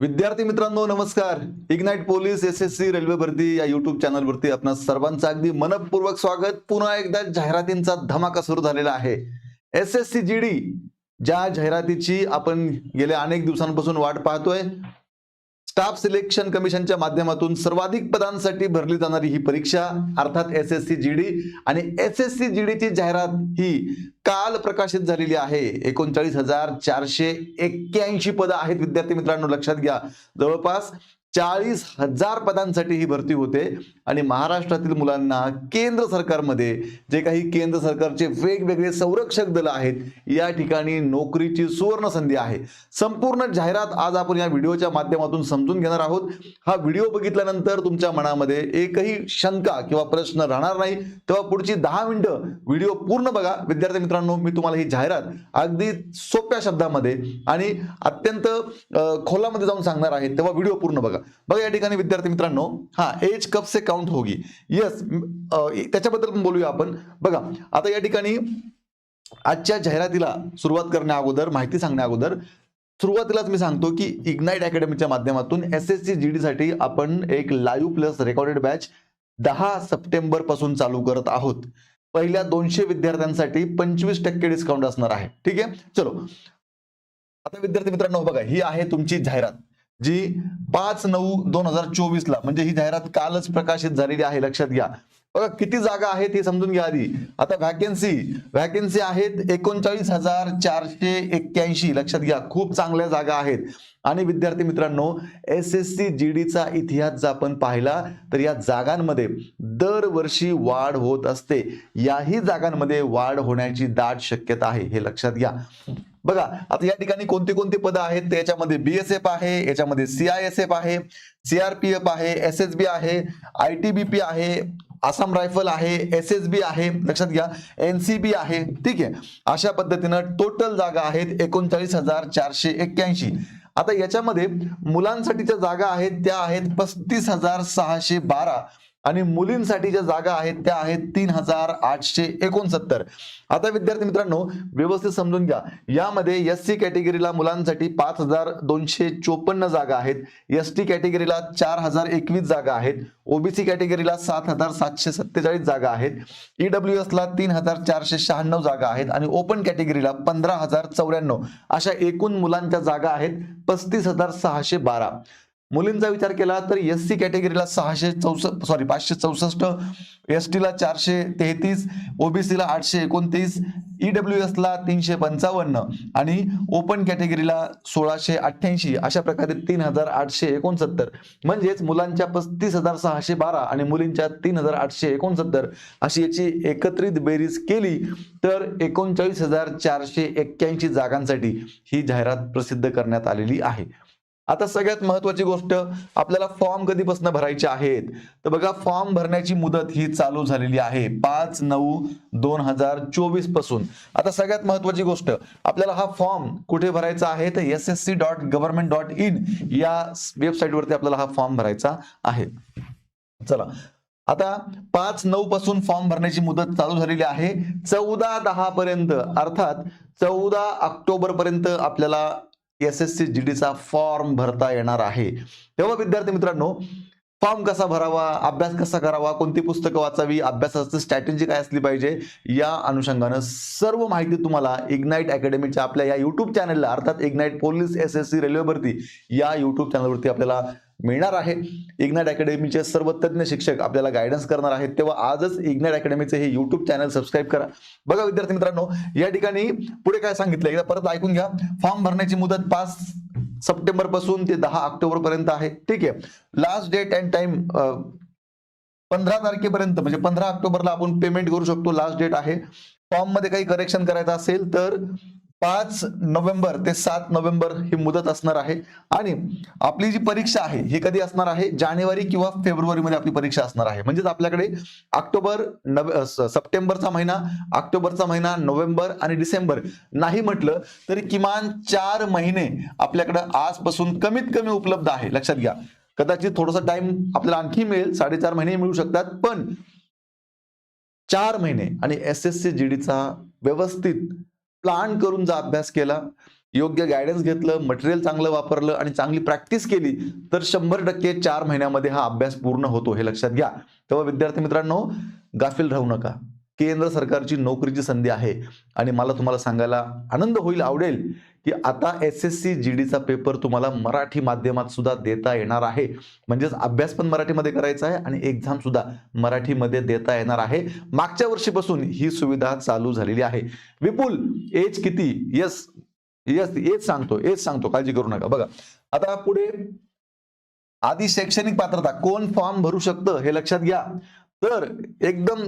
विद्यार्थी मित्रांनो नमस्कार. Ignite police S S C railway भरती या युट्यूब चॅनलवरती आपणा सर्वांचं अगदी मनपूर्वक स्वागत. पुन्हा एकदा जाहिरातींचा धमाका सुरू झालेला आहे. S S C G D ज्या जाहिरातीची आपण गेल्या अनेक दिवसांपासून वाट पाहतोय स्टाफ सिलेक्शन कमिशनच्या माध्यमातून सर्वाधिक पदांसाठी भरली जाणारी ही परीक्षा अर्थात S S C G D आणि एस एस सी जी डीची जाहिरात ही काल प्रकाशित झालेली आहे. एकोणचाळीस हजार चारशे एक्क्याऐंशी पदं आहेत. विद्यार्थी मित्रांनो लक्षात घ्या. जवळपास चाळीस हजार पदांसाठी ही भरती होते. आणि महाराष्ट्रातील मुलांना केंद्र सरकारमध्ये जे काही केंद्र सरकारचे वेगवेगळे संरक्षक दल आहेत या ठिकाणी नोकरीची सुवर्ण संधी आहे. संपूर्ण जाहिरात आज आपण या व्हिडिओच्या माध्यमातून समजून घेणार आहोत. हा व्हिडिओ बघितल्यानंतर तुमच्या मनामध्ये एकही शंका किंवा प्रश्न राहणार नाही. तेव्हा पुढची दहा मिनिटं व्हिडिओ पूर्ण बघा. विद्यार्थी मित्रांनो मी तुम्हाला ही जाहिरात अगदी सोप्या शब्दामध्ये आणि अत्यंत खोलामध्ये जाऊन सांगणार आहे. तेव्हा व्हिडिओ पूर्ण बघा. बघा. या ठिकाणी विद्यार्थी मित्रांनो हा एज कप से काउंट होगी. येस त्याच्याबद्दल पण बोलूया आपण. बघा आता या ठिकाणी आजच्या जाहिरातीला सुरुवात करण्या अगोदर माहिती सांगण्या अगोदर सुरुवातीलाच मी सांगतो की इग्नाइट अकॅडमीच्या माध्यमातून S S C G D साठी आपण एक लाईव्ह प्लस रेकॉर्डेड बॅच दहा सप्टेंबरपासून चालू करत आहोत. पहिल्या दोनशे विद्यार्थ्यांसाठी पंचवीस टक्के डिस्काउंट असणार आहे. ठीक आहे? चलो. आता विद्यार्थी मित्रांनो बघा ही आहे तुमची जाहिरात. जी पाच नऊ दोन हजार चोवीस ला म्हणजे ही जाहिरात कालच प्रकाशित झालेली आहे लक्षात घ्या. बघा किती जागा आहेत हे समजून घ्या आधी. आता व्हॅकन्सी व्हॅकन्सी आहेत एकोणचाळीस हजार चारशे एक्क्याऐंशी. लक्षात घ्या खूप चांगल्या जागा आहेत. आणि विद्यार्थी मित्रांनो एस एस सी जी डीचा इतिहास जर आपण पाहिला तर या जागांमध्ये दरवर्षी वाढ होत असते. याही जागांमध्ये वाढ होण्याची दाट शक्यता आहे हे लक्षात घ्या. बघा आता या ठिकाणी कोणती कोणती पदं आहेत? तर याच्यामध्ये बीएसएफ आहे याच्यामध्ये सीआयएसएफ आहे सीआरपीएफ आहे एस एस बी आहे आय टी बी पी आहे आसाम रायफल आहे एस एस बी आहे लक्षात घ्या एन सी बी आहे ठीक आहे. अशा पद्धतीनं टोटल जागा आहेत एकोणचाळीस हजार चारशे एक्क्याऐंशी. आता याच्यामध्ये मुलांसाठीच्या जागा आहेत त्या आहेत पस्तीस हजार सहाशे बारा. आणि मुलींसाठी ज्या जागा आहेत त्या आहेत तीन हजार आठशे एकोणसत्तर. आता विद्यार्थी मित्रांनो व्यवस्थित समजून घ्या. यामध्ये एस सी कॅटेगरीला मुलांसाठी पाच हजार दोनशे चोपन्न जागा आहेत. एस टी कॅटेगरीला चार हजार एकवीस जागा आहेत. ओबीसी कॅटेगरीला सात हजार सातशे सत्तेचाळीस जागा आहेत. ईडब्ल्यू एस ला तीन हजार चारशे शहाण्णव जागा आहेत. आणि ओपन कॅटेगरीला पंधरा हजार चौऱ्याण्णव. अशा एकूण मुलांच्या जागा आहेत पस्तीस हजार सहाशे बारा. मुलींचा विचार केला तर एस सी कॅटेगरीला सहाशे चौसष्ट सॉरी पाचशे चौसष्ट एस टीला चारशे तेहतीस ओबीसीला आठशे एकोणतीस ईडब्ल्यू एसला तीनशे पंचावन्न आणि ओपन कॅटेगरीला सोळाशे अठ्ठ्याऐंशी अशा प्रकारे तीन हजार आठशे एकोणसत्तर. म्हणजेच मुलांच्या पस्तीस हजार सहाशे बारा आणि मुलींच्या तीन हजार आठशे एकोणसत्तर अशी याची एकत्रित बेरीज केली तर एकोणचाळीस हजार चारशे एक्क्याऐंशी जागांसाठी ही जाहिरात प्रसिद्ध करण्यात आलेली आहे. आता सगळ्यात महत्वाची गोष्ट आपल्याला फॉर्म कधीपासून भरायचे आहेत? तर बघा फॉर्म भरण्याची मुदत ही चालू झालेली आहे पाच नऊ दोन हजार चोवीसपासून. आता सगळ्यात महत्वाची गोष्ट आपल्याला हा फॉर्म कुठे भरायचा आहे? तर S S C dot government dot in या वेबसाईटवरती आपल्याला हा फॉर्म भरायचा आहे. चला आता पाच नऊ पासून फॉर्म भरण्याची मुदत चालू झालेली आहे. चौदा दहा पर्यंत अर्थात चौदा ऑक्टोबर पर्यंत आपल्याला एस एस सी जी डीचा फॉर्म भरता येणार आहे. तेव्हा विद्यार्थी मित्रांनो फॉर्म कसा भरावा अभ्यास कसा करावा कोणती पुस्तकं वाचावी अभ्यासाची स्ट्रॅटेजी काय असली पाहिजे या अनुषंगानं सर्व माहिती तुम्हाला इग्नाईट अकॅडमीच्या आपल्या या युट्यूब चॅनलला अर्थात Ignite police S S C railway भरती या युट्यूब चॅनलवरती आपल्याला मिळणार आहे. इग्नाइट अकॅडमीचे सर्व तज्ज्ञ शिक्षक आपल्याला गायडन्स करणार आहेत. तेव्हा आजच इग्नॅट अकॅडमीचे हे युट्यूब चॅनल सबस्क्राईब करा. बघा विद्यार्थी मित्रांनो या ठिकाणी पुढे काय सांगितलं? एकदा परत ऐकून घ्या. फॉर्म भरण्याची मुदत पाच सप्टेंबरपासून ते दहा ऑक्टोबर पर्यंत आहे. ठीक आहे. लास्ट डेट अँड टाइम पंधरा तारखेपर्यंत म्हणजे पंधरा ऑक्टोबरला आपण पेमेंट करू शकतो. लास्ट डेट आहे. फॉर्ममध्ये काही करेक्शन करायचं असेल तर पाच नोव्हेंबर ते सात नोव्हेंबर ही मुदत असणार आहे. आणि आपली जी परीक्षा आहे ही कधी असणार आहे? जानेवारी किंवा फेब्रुवारीमध्ये आपली परीक्षा असणार आहे. म्हणजेच आपल्याकडे ऑक्टोबर नवे सप्टेंबरचा महिना ऑक्टोबरचा महिना नोव्हेंबर आणि डिसेंबर नाही म्हटलं तरी किमान चार महिने आपल्याकडे आजपासून कमीत कमी उपलब्ध आहे. लक्षात घ्या. कदाचित थोडासा टाइम आपल्याला आणखी मिळेल. साडेचार महिने मिळू शकतात. पण चार महिने आणि एस एस सी जी डीचा व्यवस्थित प्लान करून जर अभ्यास केला योग्य गायडन्स घेतलं मटेरियल चांगलं वापरलं आणि चांगली प्रॅक्टिस केली तर शंभर टक्के चार महिन्यामध्ये हा अभ्यास पूर्ण होतो हे लक्षात घ्या. तेव्हा विद्यार्थी मित्रांनो गाफील राहू नका. केंद्र सरकारची नोकरीची संधी आहे. आणि मला तुम्हाला सांगायला आनंद होईल आवडेल की आता एस एस सी जी डीचा पेपर तुम्हाला मराठी माध्यमात सुद्धा देता येणार आहे. म्हणजेच अभ्यास पण मराठीमध्ये करायचा आहे आणि एक्झाम सुद्धा मराठीमध्ये देता येणार आहे. मागच्या वर्षीपासून ही सुविधा चालू झालेली आहे. विपुल एज किती? यस यस एज सांगतो एज सांगतो काळजी करू नका. बघा आता पुढे आधी शैक्षणिक पात्रता कोण फॉर्म भरू शकतं हे लक्षात घ्या. तर एकदम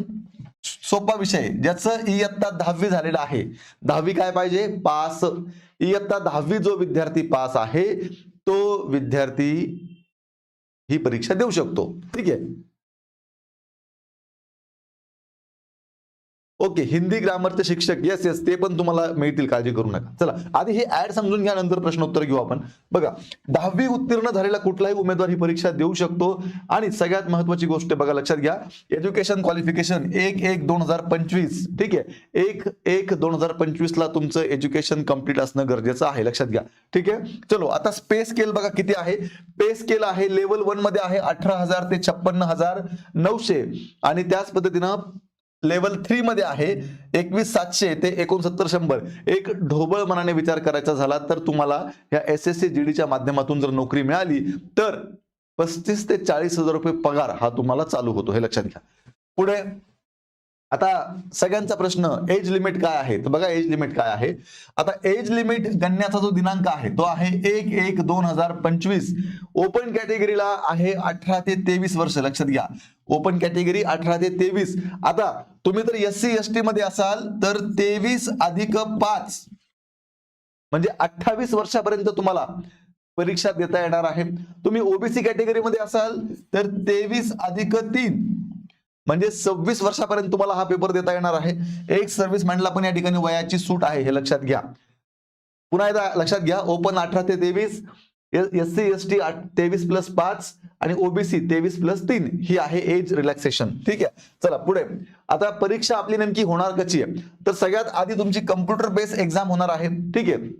सोपा विषय. ज्याचं इयत्ता दहावी झालेला आहे. दहावी काय पाहिजे? पास. इयत्ता दहावी जो विद्यार्थी पास आहे तो विद्यार्थी ही परीक्षा देऊ शकतो. ठीक आहे? ओके हिंदी ग्रामरचे शिक्षक येस येस ते पण तुम्हाला मिळतील काळजी करू नका. चला आधी हे ऍड समजून घ्या नंतर प्रश्नोत्तर घेऊ आपण. बघा दहावी उत्तीर्ण झालेला कुठलाही उमेदवार ही परीक्षा देऊ शकतो. आणि सगळ्यात महत्वाची गोष्ट बघा लक्षात घ्या एज्युकेशन क्वालिफिकेशन एक एक दोन हजार पंचवीस ठीक आहे? एक एक दोन हजार पंचवीस ला तुमचं एज्युकेशन कंप्लीट असणं गरजेचं आहे लक्षात घ्या. ठीक आहे? चलो आता स्पेस स्केल बघा किती आहे. पे स्केल आहे लेवल वनमध्ये आहे अठरा हजार ते छप्पन्न हजार नऊशे. आणि त्याच पद्धतीनं लेवल थ्री मध्ये आहे. एकवीस सातशे ते एकोणसत्तर शंभर. एक ढोबळ मनाने विचार करायचा झाला तर तुम्हाला या एस एस सी जी डीच्या माध्यमातून जर नोकरी मिळाली तर पस्तीस ते चाळीस हजार रुपये पगार हा तुम्हाला चालू होतो. हे लक्षात घ्या. पुढे आता सगळ्यांचा प्रश्न एज लिमिट काय आहे? तर बघा एज लिमिट काय आहे? आता एज लिमिट गणण्याचा जो दिनांक आहे तो आहे एक एक दोन हजार पंचवीस. ओपन कॅटेगरीला आहे अठरा ते तेवीस वर्ष लक्षात घ्या. ओपन कॅटेगरी अठरा ते तेवीस. आता तुम्ही तर एस सी एस टी मध्ये असाल तर तेवीस अधिक पाच म्हणजे अठ्ठावीस वर्षापर्यंत तुम्हाला परीक्षा देता येणार आहे. तुम्ही ओबीसी कॅटेगरीमध्ये असाल तर तेवीस अधिक तीन. म्हणजे सव्वीस वर्षापर्यंत तुम्हाला हा पेपर देता येणार आहे. एक सर्व्हिस मॅनला पण या ठिकाणी वयाची सूट आहे हे लक्षात घ्या. पुन्हा एकदा लक्षात घ्या ओपन अठरा ते तेवीस एस सी एस टी तेवीस प्लस पाच आणि ओबीसी तेवीस प्लस तीन ही आहे एज रिलॅक्सेशन ठीक आहे? चला पुढे. आता परीक्षा आपली नेमकी होणार कशी आहे? तर सगळ्यात आधी तुमची कम्प्युटर बेस एक्झाम होणार आहे. ठीक आहे?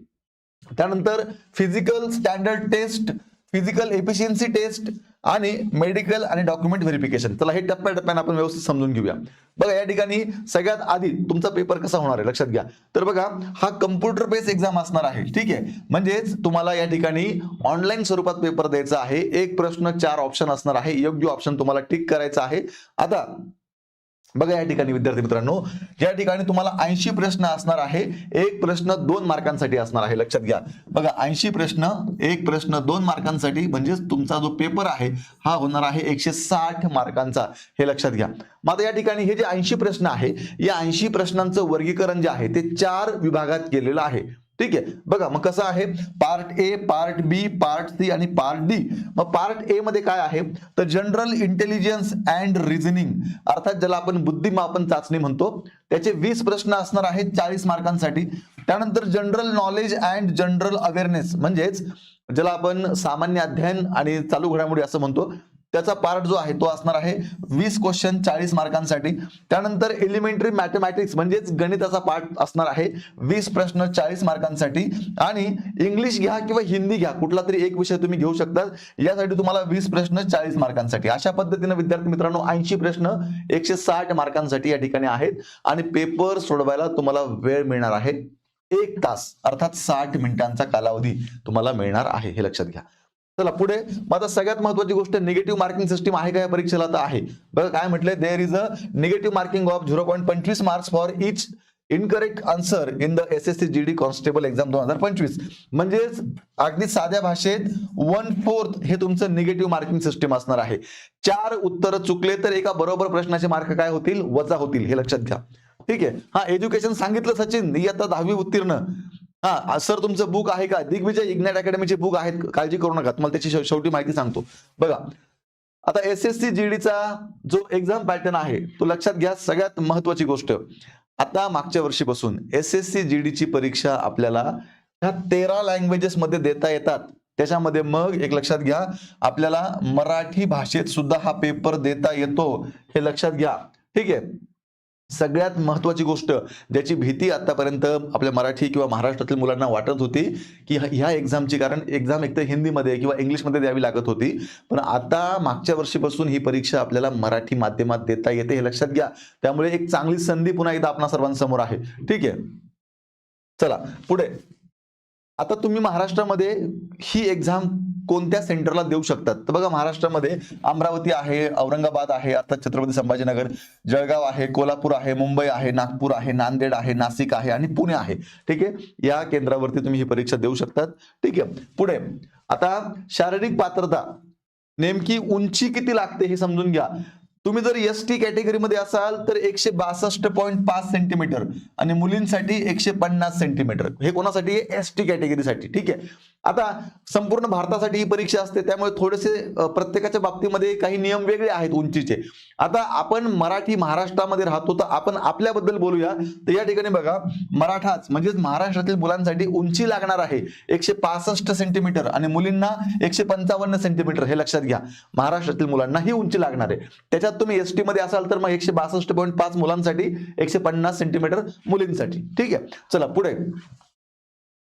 त्यानंतर physical standard test physical efficiency test आणि मेडिकल आणि डॉक्युमेंट व्हेरिफिकेशन चला हे टप्प्याटप्प्याने आपण व्यवस्थित समजून घेऊया. बघा या ठिकाणी सगळ्यात आधी तुमचा पेपर कसा होणार आहे? लक्षात घ्या. तर बघा हा कम्प्युटर बेस एक्झाम असणार आहे. ठीक आहे? म्हणजेच तुम्हाला या ठिकाणी ऑनलाईन स्वरूपात पेपर द्यायचा आहे. एक प्रश्न चार ऑप्शन असणार आहे. योग्य ऑप्शन तुम्हाला टिक करायचं आहे. आता बघा या ठिकाणी विद्यार्थी मित्रांनो. या ठिकाणी तुम्हाला ऐंशी प्रश्न असणार आहे. एक प्रश्न दोन मार्कांसाठी असणार आहे. लक्षात घ्या. बघा ऐंशी प्रश्न एक प्रश्न दोन मार्कांसाठी म्हणजेच तुमचा जो पेपर आहे हा होणार आहे एकशे साठ मार्कांचा. हे लक्षात घ्या. मग आता या ठिकाणी हे जे ऐंशी प्रश्न आहे या ऐंशी प्रश्नांचं वर्गीकरण जे आहे ते चार विभागात केलेलं आहे. ठीक आहे. बघा मग कसं आहे? Part A part B part C आणि पार्ट डी मग पार्ट ए मध्ये काय आहे? तर जनरल इंटेलिजन्स अँड रिझनिंग अर्थात ज्याला आपण बुद्धिमापन चाचणी म्हणतो त्याचे वीस प्रश्न असणार आहेत चाळीस मार्कांसाठी. त्यानंतर general knowledge and general awareness म्हणजेच ज्याला आपण सामान्य अध्ययन आणि चालू घडामोडी असं म्हणतो त्याचा पार्ट जो आहे तो असणार आहे वीस क्वेश्चन चाळीस मार्कांसाठी. त्यानंतर एलिमेंटरी मॅथमॅटिक्स म्हणजेच गणिताचा पार्ट असणार आहे वीस प्रश्न चाळीस मार्कांसाठी. आणि इंग्लिश घ्या किंवा हिंदी घ्या कुठला तरी एक विषय तुम्ही घेऊ शकता. यासाठी तुम्हाला वीस प्रश्न चाळीस मार्कांसाठी. अशा पद्धतीने विद्यार्थी मित्रांनो ऐंशी प्रश्न एकशे साठ मार्कांसाठी या ठिकाणी आहेत. आणि पेपर सोडवायला तुम्हाला वेळ मिळणार आहे एक तास अर्थात साठ मिनिटांचा कालावधी तुम्हाला मिळणार आहे. हे लक्षात घ्या. चला पुढे. माझा सगळ्यात महत्वाची गोष्ट निगेटिव्ह मार्किंग सिस्टीम आहे का या परीक्षेला तर आहे. बघा काय म्हटलंय? There is a negative marking of zero point पंचवीस marks for each incorrect answer in the S S C G D constable exam दोन हजार पंचवीस. म्हणजेच अगदी साध्या भाषेत वन फोर्थ हे तुमचं निगेटिव्ह मार्किंग सिस्टीम असणार आहे. चार उत्तर चुकले तर एका बरोबर प्रश्नाचे मार्क काय होतील? वजा होतील हे लक्षात घ्या. ठीक आहे? हा एज्युकेशन सांगितलं सचिन इयत्ता दहावी उत्तीर्ण. हा सर तुमचं बुक आहे का? दिग्विजय इग्नाइट अकॅडमीचे बुक आहेत. काळजी करू नका. तुम्हाला त्याची शेवटी माहिती सांगतो. बघा आता एस एस सी जीडीचा जो एक्झाम पॅटर्न आहे तो लक्षात घ्या सगळ्यात महत्वाची गोष्ट. आता मागच्या वर्षीपासून एस एस सी जीडीची परीक्षा आपल्याला ह्या तेरा लँग्वेजेस मध्ये देता येतात. त्याच्यामध्ये मग एक लक्षात घ्या आपल्याला मराठी भाषेत सुद्धा हा पेपर देता येतो. हे लक्षात घ्या. ठीक आहे? सगळ्यात महत्वाची गोष्ट ज्याची भीती आतापर्यंत आपल्या मराठी किंवा महाराष्ट्रातील मुलांना वाटत होती की ह्या एक्झामची कारण एक्झाम एकतर हिंदीमध्ये किंवा इंग्लिशमध्ये द्यावी लागत होती. पण आता मागच्या वर्षीपासून ही परीक्षा आपल्याला मराठी माध्यमात देता येते हे लक्षात घ्या. त्यामुळे एक चांगली संधी पुन्हा एकदा आपणा सर्वांसमोर आहे. ठीक आहे? चला पुढे. आता तुम्ही महाराष्ट्रामध्ये ही एक्झाम कोणत्या सेंटरला देऊ शकतात? तर बघा महाराष्ट्रामध्ये अमरावती आहे औरंगाबाद आहे अर्थात छत्रपती संभाजीनगर जळगाव आहे कोल्हापूर आहे मुंबई आहे नागपूर आहे नांदेड आहे नाशिक आहे आणि पुणे आहे. ठीक आहे? या केंद्रावरती तुम्ही ही परीक्षा देऊ शकतात. ठीक आहे? पुढे आता शारीरिक पात्रता. नेमकी उंची किती लागते हे समजून घ्या. तुम्ही जर एस टी कॅटेगरीमध्ये असाल तर एकशे बासष्ट पॉईंट पाच सेंटीमीटर आणि मुलींसाठी एकशे पन्नास सेंटीमीटर हे कोणासाठी? आहे एस टी कॅटेगरीसाठी ठीक आहे? आता संपूर्ण भारतासाठी ही परीक्षा असते त्यामुळे थोडेसे प्रत्येकाच्या बाबतीमध्ये काही नियम वेगळे आहेत उंचीचे. आता आपण मराठी महाराष्ट्रामध्ये राहतो तर आपण आपल्याबद्दल बोलूया. तर या ठिकाणी बघा मराठाच म्हणजेच महाराष्ट्रातील मुलांसाठी उंची लागणार आहे एकशे पासष्ट सेंटीमीटर आणि मुलींना एकशे पंचावन्न सेंटीमीटर हे लक्षात घ्या. महाराष्ट्रातील मुलांना ही उंची लागणार आहे. त्याच्यात तुम्ही एसमध्ये असाल तर मग एकशे बासष्ट पॉईंट पाच मुलांसाठी एकशे पन्नास सेंटीमीटर मुलींसाठी. ठीक आहे? चला पुढे.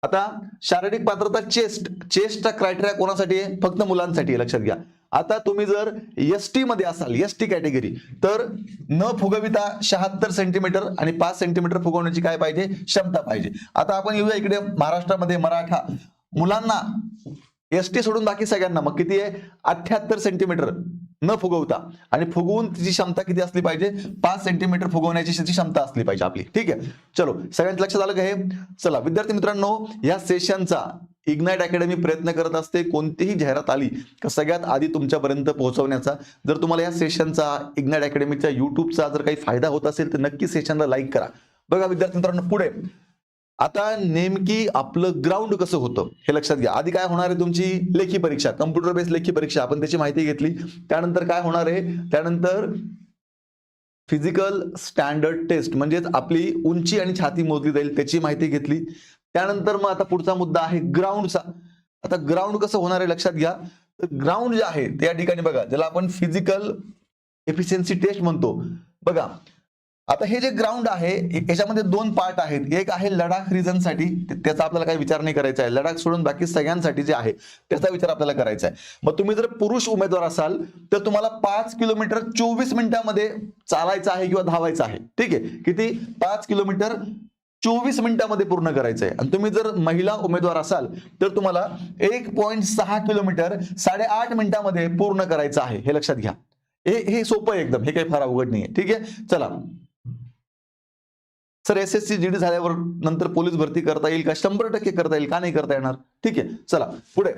आता शारीरिक पात्रता चेस्ट चेस्टचा क्रायटेरिया कोणासाठी आहे? फक्त मुलांसाठी आहे लक्षात घ्या. आता तुम्ही जर एस टी मध्ये असाल एस टी कॅटेगरी तर न फुगविता शहात्तर सेंटीमीटर आणि पाच सेंटीमीटर फुगवण्याची काय पाहिजे? क्षमता पाहिजे. आता आपण येऊया इकडे महाराष्ट्रामध्ये मराठा. मुलांना एस टी सोडून बाकी सगळ्यांना मग किती आहे? अठ्ठ्याहत्तर सेंटीमीटर न फुगवता. आणि फुगवून तिची क्षमता किती असली पाहिजे? पाच सेंटीमीटर फुगवण्याची तिची क्षमता असली पाहिजे आपली. ठीक आहे? चलो सगळ्यांच्या लक्षात आलं का हे? चला विद्यार्थी मित्रांनो या सेशनचा इग्नाइट अकॅडमी प्रयत्न करत असते कोणतीही जाहिरात आली का सगळ्यात आधी तुमच्यापर्यंत पोहोचवण्याचा. जर तुम्हाला या सेशनचा इग्नाइट अकॅडमीच्या युट्यूबचा जर काही फायदा होत असेल तर नक्की सेशनला लाईक करा. बघा विद्यार्थी मित्रांनो पुढे. आता नेमकी आपलं ग्राउंड कसं होतं हे लक्षात घ्या. आधी काय होणार आहे तुमची लेखी परीक्षा कम्प्युटर बेस्ड लेखी परीक्षा आपण त्याची माहिती घेतली. त्यानंतर काय होणार आहे? त्यानंतर फिजिकल स्टँडर्ड टेस्ट म्हणजेच आपली उंची आणि छाती मोजली जाईल त्याची माहिती घेतली. त्यानंतर मग आता पुढचा मुद्दा आहे ग्राउंडचा आता ग्राउंड कसं होणार आहे लक्षात घ्या. तर ग्राउंड जे आहे त्या ठिकाणी बघा ज्याला आपण फिजिकल एफिशियन्सी टेस्ट म्हणतो. बघा आता हे जे ग्राउंड आहे याच्यामध्ये दोन पार्ट आहेत. एक आहे लडाख रिजनसाठी त्याचा आपल्याला काही विचार नाही करायचा आहे. लडाख सोडून बाकी सगळ्यांसाठी जे आहे त्याचा विचार आपल्याला करायचा आहे. मग तुम्ही जर पुरुष उमेदवार असाल तर तुम्हाला पाच किलोमीटर चोवीस मिनिटांमध्ये चालायचं आहे किंवा धावायचं आहे. ठीक आहे? किती? पाच किलोमीटर चोवीस मिनिटांमध्ये पूर्ण करायचं आहे. आणि तुम्ही जर महिला उमेदवार असाल तर तुम्हाला एक पॉईंट सहा किलोमीटर साडेआठ मिनिटांमध्ये पूर्ण करायचं आहे. हे लक्षात घ्या. हे हे सोपं आहे एकदम. हे काही फार अवघड नाही आहे ठीक आहे? चला. Sir S S C G D झाल्यावर नंतर पोलीस भरती करता येईल का? शंभर टक्के करता येईल का? नाही करता येणार. ठीक आहे. चला पुढे.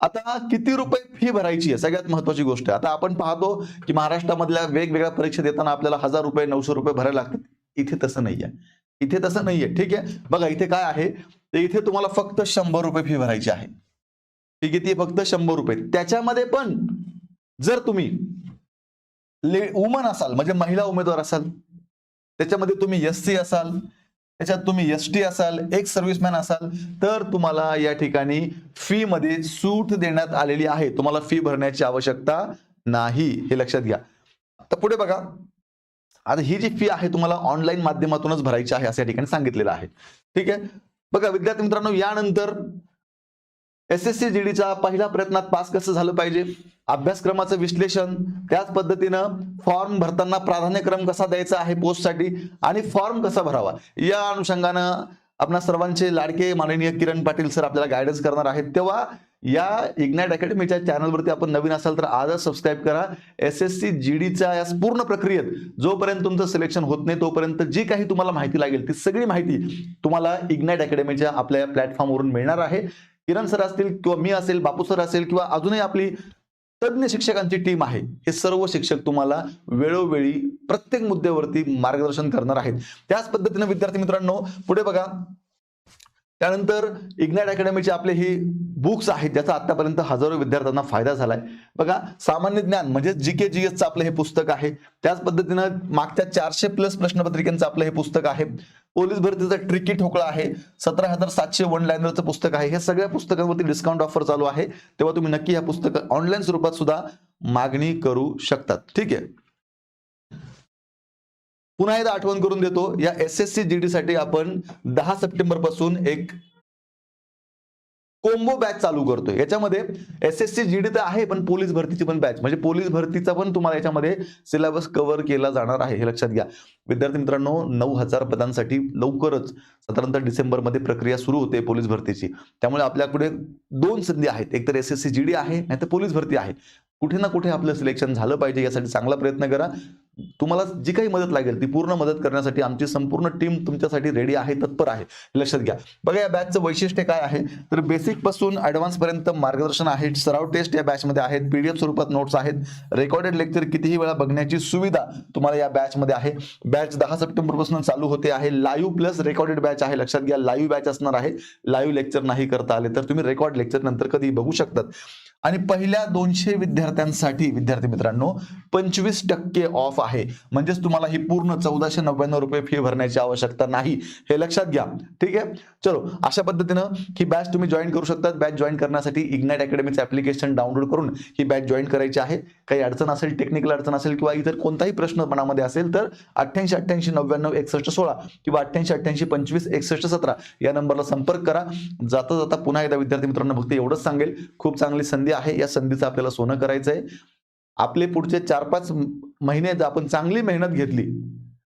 आता किती रुपये फी भरायची आहे? सगळ्यात महत्वाची गोष्ट आहे. आता आपण पाहतो की महाराष्ट्रामधल्या वेगवेगळ्या परीक्षा देताना आपल्याला हजार रुपये नऊशे रुपये भरायला लागतात. इथे तसं नाहीये. इथे तसं नाहीये. ठीक आहे? बघा इथे काय आहे? तर इथे तुम्हाला फक्त शंभर रुपये फी भरायची आहे. फी किती आहे? फक्त शंभर रुपये. त्याच्यामध्ये पण जर तुम्ही ले वुमन असाल म्हणजे महिला उमेदवार असाल त्याच्यामध्ये तुम्ही एस सी असाल त्याच्यात तुम्ही एस टी असाल एक सर्व्हिसमॅन असाल तर तुम्हाला या ठिकाणी फी मध्ये सूट देण्यात आलेली आहे. तुम्हाला फी भरण्याची आवश्यकता नाही हे लक्षात घ्या. आता पुढे बघा. आता ही जी फी आहे तुम्हाला ऑनलाईन माध्यमातूनच भरायची आहे असं या ठिकाणी सांगितलेलं आहे. ठीक आहे? बघा विद्यार्थी मित्रांनो यानंतर एस एस सी जीडीच्या पहिल्या प्रयत्नात पास कसं झालं पाहिजे? अभ्यासक्रमाचं विश्लेषण त्याच पद्धतीनं फॉर्म भरताना प्राधान्यक्रम कसा द्यायचा आहे पोस्टसाठी आणि फॉर्म कसा भरावा? या अनुषंगानं आपणा सर्वांचे लाडके माननीय किरण पाटील सर आपल्याला गायडन्स करणार आहेत. तेव्हा या इग्नाइट अकॅडमीच्या चॅनलवरती आपण नवीन असाल तर आजच सबस्क्राईब करा. एस एस सी जी डीच्या या पूर्ण प्रक्रियेत जोपर्यंत तुमचं सिलेक्शन होत नाही तोपर्यंत जी काही तुम्हाला माहिती लागेल ती सगळी माहिती तुम्हाला इग्नाइट अकॅडमीच्या आपल्या प्लॅटफॉर्मवरून मिळणार आहे. किरण सर असतील किंवा मी असेल बापू सर असेल किंवा अजूनही आपली तज्ज्ञ शिक्षकांची टीम आहे. हे सर्व शिक्षक तुम्हाला वेळोवेळी प्रत्येक मुद्द्यावरती मार्गदर्शन करणार आहेत. त्याच पद्धतीने विद्यार्थी मित्रांनो पुढे बघा. त्यानंतर इग्नाइट अकॅडमीचे आपले ही बुक्स आहेत ज्याचा आतापर्यंत हजारो विद्यार्थ्यांना फायदा झालाय. बघा सामान्य ज्ञान म्हणजे जी के जी एसचं आपलं हे पुस्तक आहे. त्याच पद्धतीनं मागच्या चारशे प्लस प्रश्नपत्रिकेचं आपलं हे पुस्तक आहे. पोलीस भरतीचा ट्रिकी ठोकळा आहे. सतरा हजार सातशे वन लायनरचं पुस्तक आहे. हे सगळ्या पुस्तकांवरती डिस्काउंट ऑफर चालू आहे. तेव्हा तुम्ही नक्की ह्या पुस्तक ऑनलाईन स्वरूपात सुद्धा मागणी करू शकतात. ठीक आहे? पुन्हा एकदा आठवण करून देतो. या S S C G D साठी आपण दहा सप्टेंबरपासून एक कोम्बो बॅच चालू करतोय. याच्यामध्ये S S C G D तर आहे पण पोलीस भरतीची पण बॅच म्हणजे पोलीस भरतीचा पण तुम्हाला याच्यामध्ये सिलेबस कव्हर केला जाणार आहे हे लक्षात घ्या. विद्यार्थी मित्रांनो नऊ हजार पदांसाठी लवकरच साधारणतः डिसेंबरमध्ये प्रक्रिया सुरू होते पोलीस भरतीची. त्यामुळे आपल्याकडे दोन संधी आहेत. एक तर S S C G D आहे नाही तर पोलीस भरती आहे. कुठे ना कुठे आपलं सिलेक्शन झालं पाहिजे यासाठी चांगला प्रयत्न करा. तुम्हाला जी काही मदत लागेल ती पूर्ण मदत करण्यासाठी आमची संपूर्ण टीम तुमच्यासाठी रेडी आहे तत्पर आहे. लक्षात घ्या. बघा या बॅचचं वैशिष्ट्य काय आहे? तर बेसिकपासून ऍडव्हान्स पर्यंत मार्गदर्शन आहे. सराव टेस्ट या बॅचमध्ये आहेत. पीडीएफ स्वरूपात नोट्स आहेत. रेकॉर्डेड लेक्चर कितीही वेळा बघण्याची सुविधा तुम्हाला या बॅचमध्ये आहे. बॅच दहा सप्टेंबरपासून चालू होते आहे. लाईव्ह प्लस रेकॉर्डेड बॅच आहे. लक्षात घ्या लाईव्ह बॅच असणार आहे. लाईव्ह लेक्चर नाही करता आले तर तुम्ही रेकॉर्ड लेक्चर नंतर कधी बघू शकतात. आणि पहिल्या दोनशे विद्यार्थ्यांसाठी विद्यार्थी मित्रांनो पंचवीस टक्के ऑफ आहे. म्हणजेच तुम्हाला ही पूर्ण चौदाशे नव्याण्णव रुपये फी भरण्याची आवश्यकता नाही. हे लक्षात घ्या. ठीक आहे? चलो अशा पद्धतीनं ही बॅच तुम्ही जॉईन करू शकतात. बॅच जॉईन करण्यासाठी इग्नाइट अकॅडमीचं ऍप्लिकेशन डाउनलोड करून ही बॅच जॉईन करायची आहे. काही अडचण असेल टेक्निकल अडचण असेल किंवा इतर कोणताही प्रश्न मनामध्ये असेल तर अठ्ठ्याऐंशी अठ्ठ्याऐंशी नव्याण्णव एकसष्ट सोळा किंवा अठ्ठ्याऐंशी अठ्ठ्याऐंशी पंचवीस एकसष्ट सतरा या नंबरला संपर्क करा. जाता जाता पुन्हा एकदा विद्यार्थी मित्रांनो फक्त एवढंच सांगेल. खूप चांगली संधी आहे. या संधीचं आपल्याला सोनं करायचं आहे आपले पुढचे चार पाच महिने जर आपण चांगली मेहनत घेतली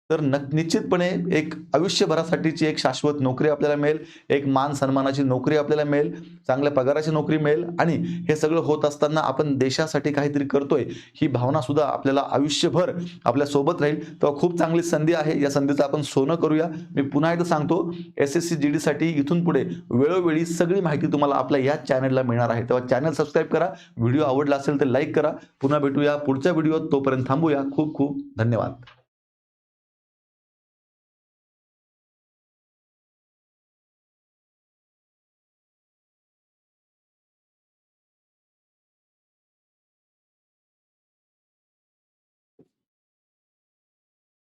तर न निश्चितपणे एक आयुष्यभरासाठीची एक शाश्वत नोकरी आपल्याला मिळेल एक मान सन्मानाची नोकरी आपल्याला मिळेल चांगल्या पगाराची नोकरी मिळेल आणि हे सगळं होत असताना आपण देशासाठी काहीतरी करतोय ही भावना सुद्धा आपल्याला आयुष्यभर आपल्यासोबत राहील. तेव्हा खूप चांगली संधी आहे. या संधीचं आपण सोनं करूया. मी पुन्हा एकदा सांगतो एस एस सी जी डीसाठी इथून पुढे वेळोवेळी सगळी माहिती तुम्हाला आपल्या याच चॅनलला मिळणार आहे. तेव्हा चॅनल सबस्क्राईब करा व्हिडिओ आवडला असेल तर लाईक करा. पुन्हा भेटूया पुढच्या व्हिडिओत. तोपर्यंत थांबूया. खूप खूप धन्यवाद.